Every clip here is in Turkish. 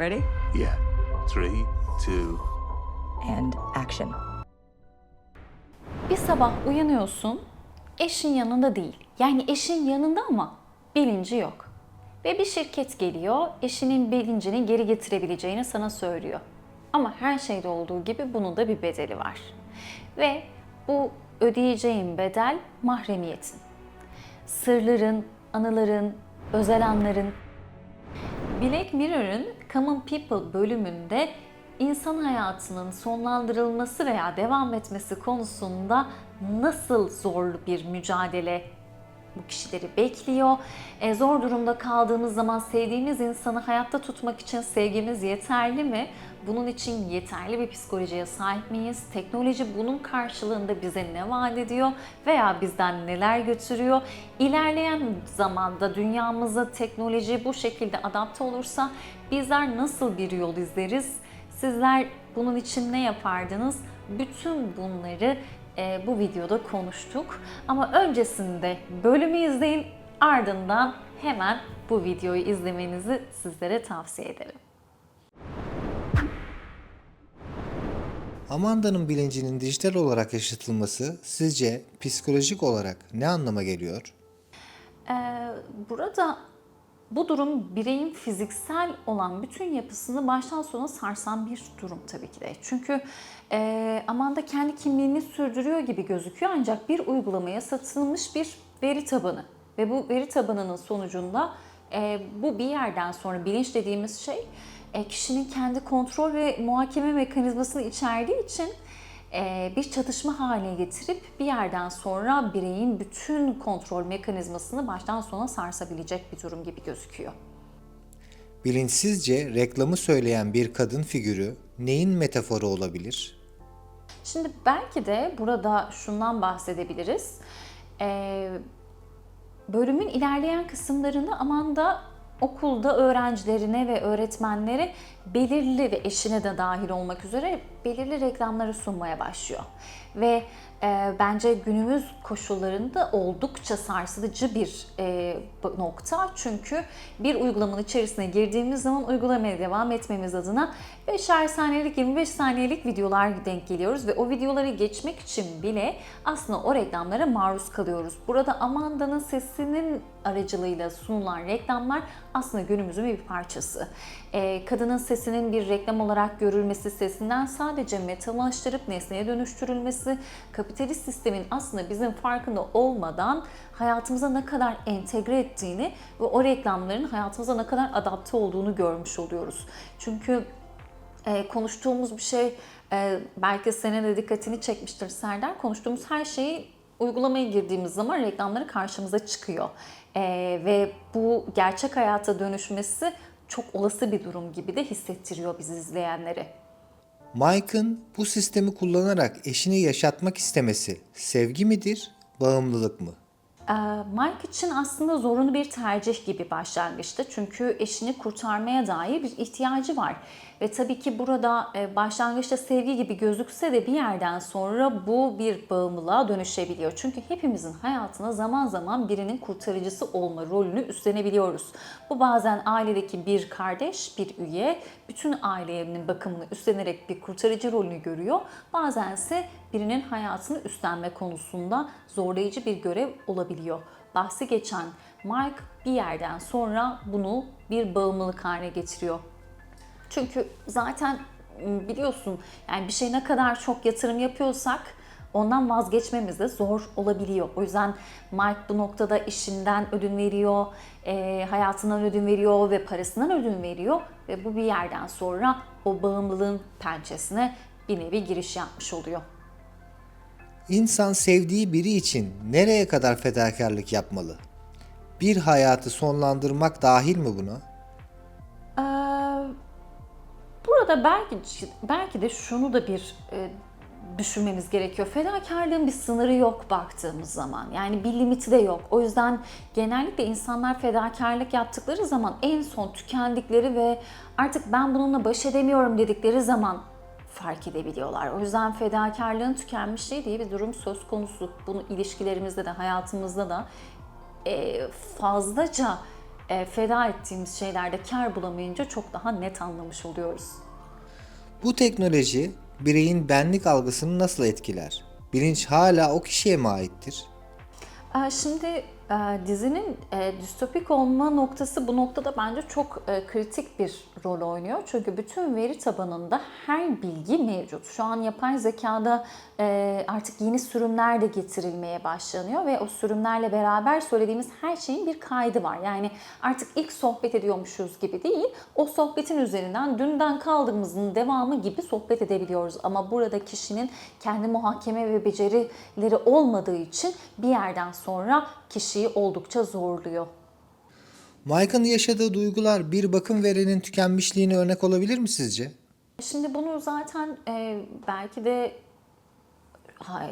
Ready? Yeah. Three, two, And action. Bir sabah uyanıyorsun, eşin yanında değil. Yani eşin yanında ama bilinci yok. Ve bir şirket geliyor, eşinin bilincini geri getirebileceğini sana söylüyor. Ama her şeyde olduğu gibi bunun da bir bedeli var. Ve bu ödeyeceğin bedel mahremiyetin. Sırların, anıların, özel anların, Black Mirror'ın Common People bölümünde insan hayatının sonlandırılması veya devam etmesi konusunda nasıl zorlu bir mücadele bu kişileri bekliyor. E, zor durumda kaldığımız zaman sevdiğimiz insanı hayatta tutmak için sevgimiz yeterli mi? Bunun için yeterli bir psikolojiye sahip miyiz? Teknoloji bunun karşılığında bize ne vaat ediyor veya bizden neler götürüyor? İlerleyen zamanda dünyamıza teknoloji bu şekilde adapte olursa bizler nasıl bir yol izleriz? Sizler bunun için ne yapardınız? Bütün bunları e, bu videoda konuştuk. Ama öncesinde bölümü izleyin ardından hemen bu videoyu izlemenizi sizlere tavsiye ederim. Amanda'nın bilincinin dijital olarak yaşatılması sizce psikolojik olarak ne anlama geliyor? Ee, burada bu durum bireyin fiziksel olan bütün yapısını baştan sona sarsan bir durum tabii ki de. Çünkü e, Amanda kendi kimliğini sürdürüyor gibi gözüküyor ancak bir uygulamaya satılmış bir veri tabanı. Ve bu veri tabanının sonucunda e, bu bir yerden sonra bilinç dediğimiz şey kişinin kendi kontrol ve muhakeme mekanizmasını içerdiği için e, bir çatışma haline getirip bir yerden sonra bireyin bütün kontrol mekanizmasını baştan sona sarsabilecek bir durum gibi gözüküyor. Bilinçsizce reklamı söyleyen bir kadın figürü neyin metaforu olabilir? Şimdi belki de burada şundan bahsedebiliriz. Ee, bölümün ilerleyen kısımlarında Amanda okulda öğrencilerine ve öğretmenlere belirli ve eşine de dahil olmak üzere belirli reklamları sunmaya başlıyor. Ve e, bence günümüz koşullarında oldukça sarsıcı bir e, nokta. Çünkü bir uygulamanın içerisine girdiğimiz zaman uygulamaya devam etmemiz adına 5'er saniyelik 25 saniyelik videolar denk geliyoruz ve o videoları geçmek için bile aslında o reklamlara maruz kalıyoruz. Burada Amanda'nın sesinin aracılığıyla sunulan reklamlar aslında günümüzün bir parçası. Ee, kadının sesinin bir reklam olarak görülmesi, sesinden sadece metalaştırıp nesneye dönüştürülmesi, kapitalist sistemin aslında bizim farkında olmadan hayatımıza ne kadar entegre ettiğini ve o reklamların hayatımıza ne kadar adapte olduğunu görmüş oluyoruz. Çünkü e, konuştuğumuz bir şey e, belki senin de dikkatini çekmiştir Serdar. Konuştuğumuz her şeyi uygulamaya girdiğimiz zaman reklamları karşımıza çıkıyor. E, ve bu gerçek hayata dönüşmesi çok olası bir durum gibi de hissettiriyor bizi izleyenleri. Mike'ın bu sistemi kullanarak eşini yaşatmak istemesi sevgi midir, bağımlılık mı? Ee, Mike için aslında zorunlu bir tercih gibi başlangıçta. Çünkü eşini kurtarmaya dair bir ihtiyacı var. Ve tabii ki burada e, başlangıçta sevgi gibi gözükse de bir yerden sonra bu bir bağımlılığa dönüşebiliyor. Çünkü hepimizin hayatına zaman zaman birinin kurtarıcısı olma rolünü üstlenebiliyoruz. Bu bazen ailedeki bir kardeş, bir üye bütün ailenin bakımını üstlenerek bir kurtarıcı rolünü görüyor. Bazense birinin hayatını üstlenme konusunda zorlayıcı bir görev olabiliyor. Bahsi geçen Mike bir yerden sonra bunu bir bağımlılık haline getiriyor. Çünkü zaten m, biliyorsun yani bir şey ne kadar çok yatırım yapıyorsak ondan vazgeçmemiz de zor olabiliyor. O yüzden Mike bu noktada işinden ödün veriyor, e, hayatından ödün veriyor ve parasından ödün veriyor ve bu bir yerden sonra o bağımlılığın pençesine bir nevi giriş yapmış oluyor. İnsan sevdiği biri için nereye kadar fedakarlık yapmalı? Bir hayatı sonlandırmak dahil mi buna? Ee, burada belki belki de şunu da bir e, düşünmemiz gerekiyor. Fedakarlığın bir sınırı yok baktığımız zaman. Yani bir limiti de yok. O yüzden genellikle insanlar fedakarlık yaptıkları zaman en son tükendikleri ve artık ben bununla baş edemiyorum dedikleri zaman fark edebiliyorlar. O yüzden fedakarlığın tükenmişliği diye bir durum söz konusu. Bunu ilişkilerimizde de hayatımızda da e, fazlaca e, feda ettiğimiz şeylerde kar bulamayınca çok daha net anlamış oluyoruz. Bu teknoloji bireyin benlik algısını nasıl etkiler? Bilinç hala o kişiye mi aittir? Ee, Şimdi e, dizinin e, distopik olma noktası bu noktada bence çok e, kritik bir rol oynuyor. Çünkü bütün veri tabanında her bilgi mevcut. Şu an yapay zekada e, artık yeni sürümler de getirilmeye başlanıyor ve o sürümlerle beraber söylediğimiz her şeyin bir kaydı var. Yani artık ilk sohbet ediyormuşuz gibi değil, o sohbetin üzerinden dünden kaldığımızın devamı gibi sohbet edebiliyoruz. Ama burada kişinin kendi muhakeme ve becerileri olmadığı için bir yerden sonra kişiyi oldukça zorluyor. Mike'ın yaşadığı duygular bir bakım verenin tükenmişliğine örnek olabilir mi sizce? Şimdi bunu zaten e, belki de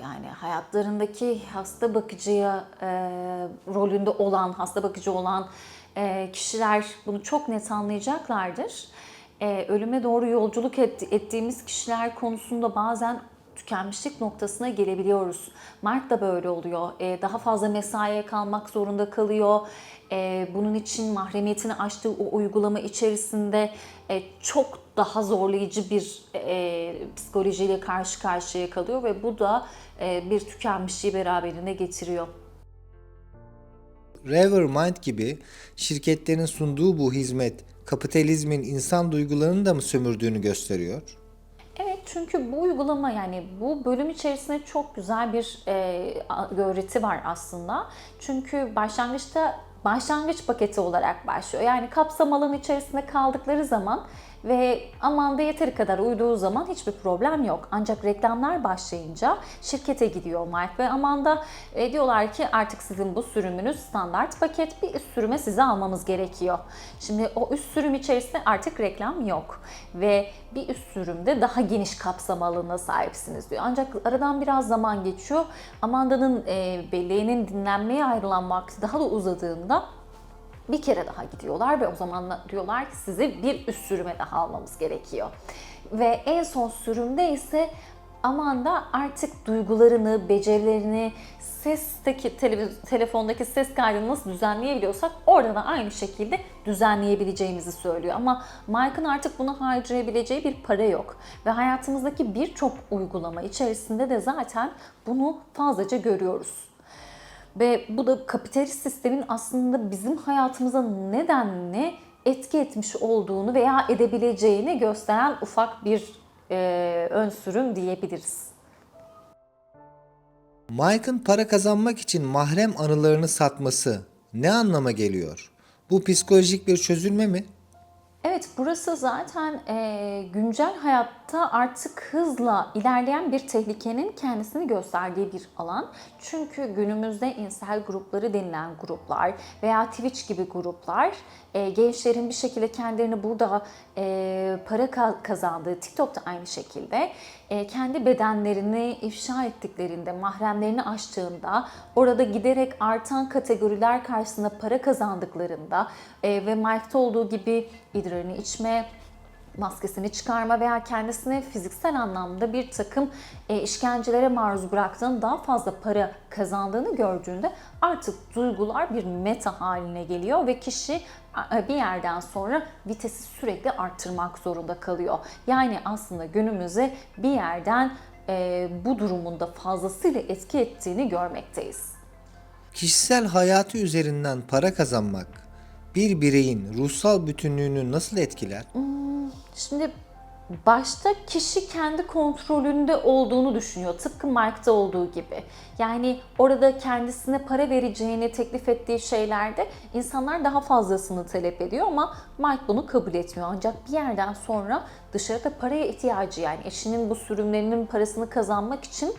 yani hayatlarındaki hasta bakıcıya e, rolünde olan, hasta bakıcı olan e, kişiler bunu çok net anlayacaklardır. E, ölüme doğru yolculuk et- ettiğimiz kişiler konusunda bazen tükenmişlik noktasına gelebiliyoruz. Mark da böyle oluyor. E, daha fazla mesaiye kalmak zorunda kalıyor. E, bunun için mahremiyetini açtığı o uygulama içerisinde e, çok daha zorlayıcı bir e, psikolojiyle karşı karşıya kalıyor ve bu da e, bir tükenmişliği beraberinde getiriyor. Revermind gibi şirketlerin sunduğu bu hizmet kapitalizmin insan duygularını da mı sömürdüğünü gösteriyor? Çünkü bu uygulama yani bu bölüm içerisinde çok güzel bir e, öğreti var aslında. Çünkü başlangıçta başlangıç paketi olarak başlıyor. Yani kapsam alanı içerisinde kaldıkları zaman ve amanda yeteri kadar uyduğu zaman hiçbir problem yok. Ancak reklamlar başlayınca şirkete gidiyor Mike ve Amanda e, diyorlar ki artık sizin bu sürümünüz standart paket bir üst sürüme size almamız gerekiyor. Şimdi o üst sürüm içerisinde artık reklam yok ve bir üst sürümde daha geniş kapsam alanına sahipsiniz diyor. Ancak aradan biraz zaman geçiyor. Amanda'nın e, belleğinin dinlenmeye ayrılan vakti daha da uzadığında bir kere daha gidiyorlar ve o zaman da diyorlar ki sizi bir üst sürüme daha almamız gerekiyor. Ve en son sürümde ise Amanda artık duygularını, becerilerini, sesteki, telefondaki ses kaydını nasıl düzenleyebiliyorsak orada da aynı şekilde düzenleyebileceğimizi söylüyor. Ama Mike'ın artık bunu harcayabileceği bir para yok. Ve hayatımızdaki birçok uygulama içerisinde de zaten bunu fazlaca görüyoruz. Ve bu da kapitalist sistemin aslında bizim hayatımıza nedenle etki etmiş olduğunu veya edebileceğini gösteren ufak bir e, ön sürüm diyebiliriz. Mike'ın para kazanmak için mahrem anılarını satması ne anlama geliyor? Bu psikolojik bir çözülme mi? Evet burası zaten e, güncel hayatta artık hızla ilerleyen bir tehlikenin kendisini gösterdiği bir alan. Çünkü günümüzde insel grupları denilen gruplar veya Twitch gibi gruplar e, gençlerin bir şekilde kendilerini burada e, para ka- kazandığı, TikTok'ta aynı şekilde e, kendi bedenlerini ifşa ettiklerinde, mahremlerini açtığında, orada giderek artan kategoriler karşısında para kazandıklarında e, ve Mike'ta olduğu gibi idrarını içme, maskesini çıkarma veya kendisine fiziksel anlamda bir takım e, işkencelere maruz bıraktığını daha fazla para kazandığını gördüğünde artık duygular bir meta haline geliyor ve kişi e, bir yerden sonra vitesi sürekli arttırmak zorunda kalıyor. Yani aslında günümüze bir yerden e, bu durumunda fazlasıyla etki ettiğini görmekteyiz. Kişisel hayatı üzerinden para kazanmak bir bireyin ruhsal bütünlüğünü nasıl etkiler? Şimdi başta kişi kendi kontrolünde olduğunu düşünüyor. Tıpkı Mark'ta olduğu gibi. Yani orada kendisine para vereceğini teklif ettiği şeylerde insanlar daha fazlasını talep ediyor ama Mark bunu kabul etmiyor. Ancak bir yerden sonra dışarıda paraya ihtiyacı yani eşinin bu sürümlerinin parasını kazanmak için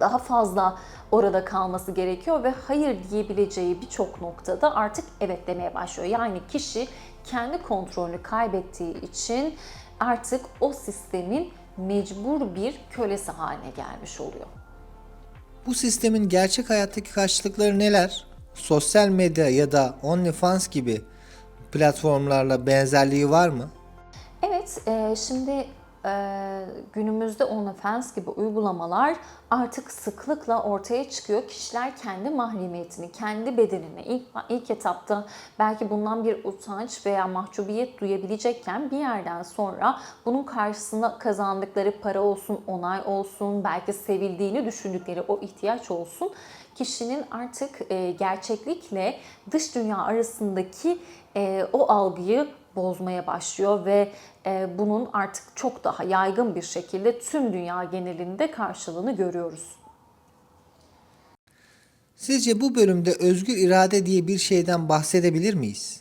daha fazla orada kalması gerekiyor ve hayır diyebileceği birçok noktada artık evet demeye başlıyor. Yani kişi kendi kontrolünü kaybettiği için artık o sistemin mecbur bir kölesi haline gelmiş oluyor. Bu sistemin gerçek hayattaki karşılıkları neler? Sosyal medya ya da OnlyFans gibi platformlarla benzerliği var mı? Evet, şimdi günümüzde OnlyFans gibi uygulamalar artık sıklıkla ortaya çıkıyor. Kişiler kendi mahremiyetini, kendi bedenini ilk, ilk etapta belki bundan bir utanç veya mahcubiyet duyabilecekken bir yerden sonra bunun karşısında kazandıkları para olsun, onay olsun, belki sevildiğini düşündükleri o ihtiyaç olsun kişinin artık e, gerçeklikle dış dünya arasındaki e, o algıyı bozmaya başlıyor ve e, bunun artık çok daha yaygın bir şekilde tüm dünya genelinde karşılığını görüyoruz. Sizce bu bölümde özgür irade diye bir şeyden bahsedebilir miyiz?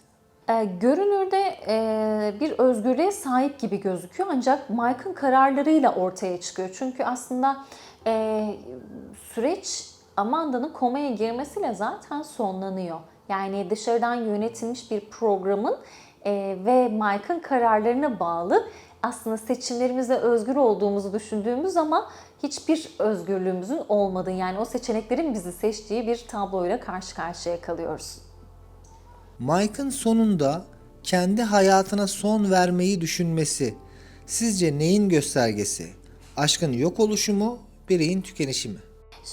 E, görünürde e, bir özgürlüğe sahip gibi gözüküyor ancak Mike'ın kararlarıyla ortaya çıkıyor. Çünkü aslında e, süreç Amanda'nın komaya girmesiyle zaten sonlanıyor. Yani dışarıdan yönetilmiş bir programın e, ve Mike'ın kararlarına bağlı aslında seçimlerimizde özgür olduğumuzu düşündüğümüz ama hiçbir özgürlüğümüzün olmadığı yani o seçeneklerin bizi seçtiği bir tabloyla karşı karşıya kalıyoruz. Mike'ın sonunda kendi hayatına son vermeyi düşünmesi sizce neyin göstergesi? Aşkın yok oluşu mu, bireyin tükenişi mi?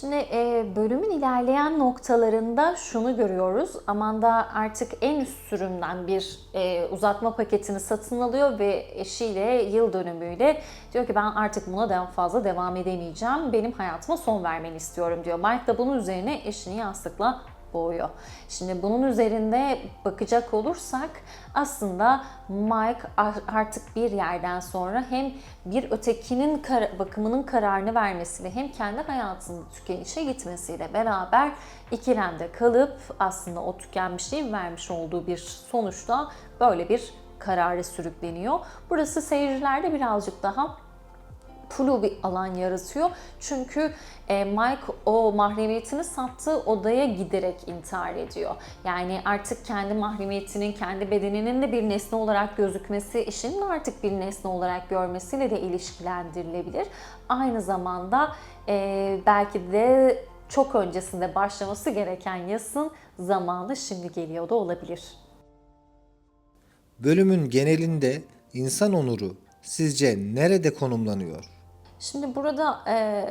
Şimdi e, bölümün ilerleyen noktalarında şunu görüyoruz. Amanda artık en üst sürümden bir e, uzatma paketini satın alıyor ve eşiyle yıl dönümüyle diyor ki ben artık buna daha fazla devam edemeyeceğim. Benim hayatıma son vermeni istiyorum diyor. Mike da bunun üzerine eşini yastıkla boğuyor. Şimdi bunun üzerinde bakacak olursak aslında Mike artık bir yerden sonra hem bir ötekinin kar- bakımının kararını vermesiyle hem kendi hayatının tükenişe gitmesiyle beraber ikilemde kalıp aslında o tükenmişliğin vermiş olduğu bir sonuçta böyle bir karara sürükleniyor. Burası seyircilerde birazcık daha flu bir alan yaratıyor. Çünkü e, Mike o mahremiyetini sattığı odaya giderek intihar ediyor. Yani artık kendi mahremiyetinin, kendi bedeninin de bir nesne olarak gözükmesi, eşinin de artık bir nesne olarak görmesiyle de ilişkilendirilebilir. Aynı zamanda e, belki de çok öncesinde başlaması gereken yasın zamanı şimdi geliyor da olabilir. Bölümün genelinde insan onuru sizce nerede konumlanıyor? Şimdi burada e,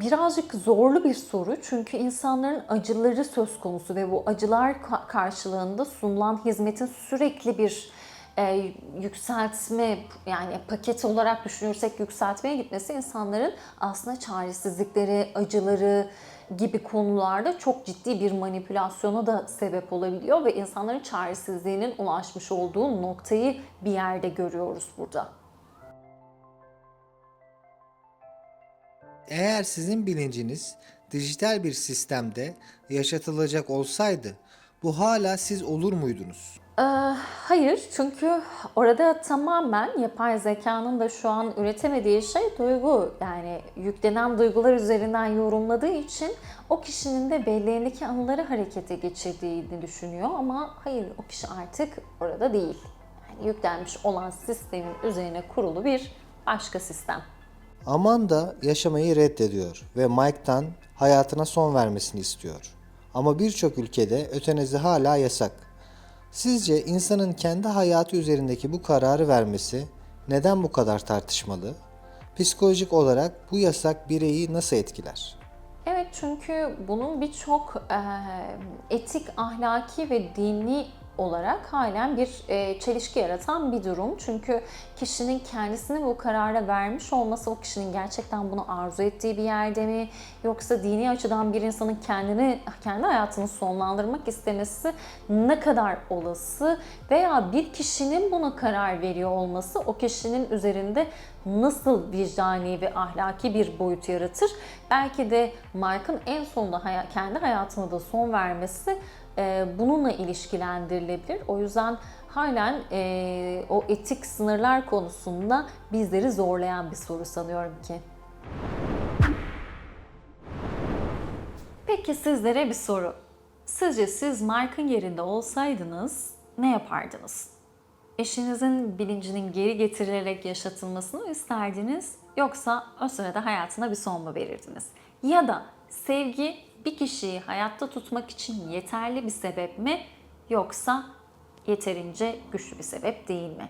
birazcık zorlu bir soru çünkü insanların acıları söz konusu ve bu acılar ka- karşılığında sunulan hizmetin sürekli bir e, yükseltme yani paket olarak düşünürsek yükseltmeye gitmesi insanların aslında çaresizlikleri, acıları gibi konularda çok ciddi bir manipülasyona da sebep olabiliyor ve insanların çaresizliğinin ulaşmış olduğu noktayı bir yerde görüyoruz burada. Eğer sizin bilinciniz dijital bir sistemde yaşatılacak olsaydı bu hala siz olur muydunuz? Ee, hayır çünkü orada tamamen yapay zekanın da şu an üretemediği şey duygu. Yani yüklenen duygular üzerinden yorumladığı için o kişinin de belleğindeki anıları harekete geçirdiğini düşünüyor ama hayır o kişi artık orada değil. Yani yüklenmiş olan sistemin üzerine kurulu bir başka sistem. Amanda yaşamayı reddediyor ve Mike'tan hayatına son vermesini istiyor. Ama birçok ülkede ötenezi hala yasak. Sizce insanın kendi hayatı üzerindeki bu kararı vermesi neden bu kadar tartışmalı? Psikolojik olarak bu yasak bireyi nasıl etkiler? Evet çünkü bunun birçok e, etik, ahlaki ve dini olarak halen bir e, çelişki yaratan bir durum. Çünkü kişinin kendisini bu karara vermiş olması o kişinin gerçekten bunu arzu ettiği bir yerde mi yoksa dini açıdan bir insanın kendini kendi hayatını sonlandırmak istemesi ne kadar olası veya bir kişinin buna karar veriyor olması o kişinin üzerinde nasıl vicdani ve ahlaki bir boyut yaratır? Belki de Mike'ın en sonunda hay- kendi hayatına da son vermesi bununla ilişkilendirilebilir. O yüzden halen e, o etik sınırlar konusunda bizleri zorlayan bir soru sanıyorum ki. Peki sizlere bir soru. Sizce siz Mike'ın yerinde olsaydınız ne yapardınız? Eşinizin bilincinin geri getirilerek yaşatılmasını isterdiniz yoksa o sırada hayatına bir son mu verirdiniz? Ya da sevgi bir kişiyi hayatta tutmak için yeterli bir sebep mi yoksa yeterince güçlü bir sebep değil mi?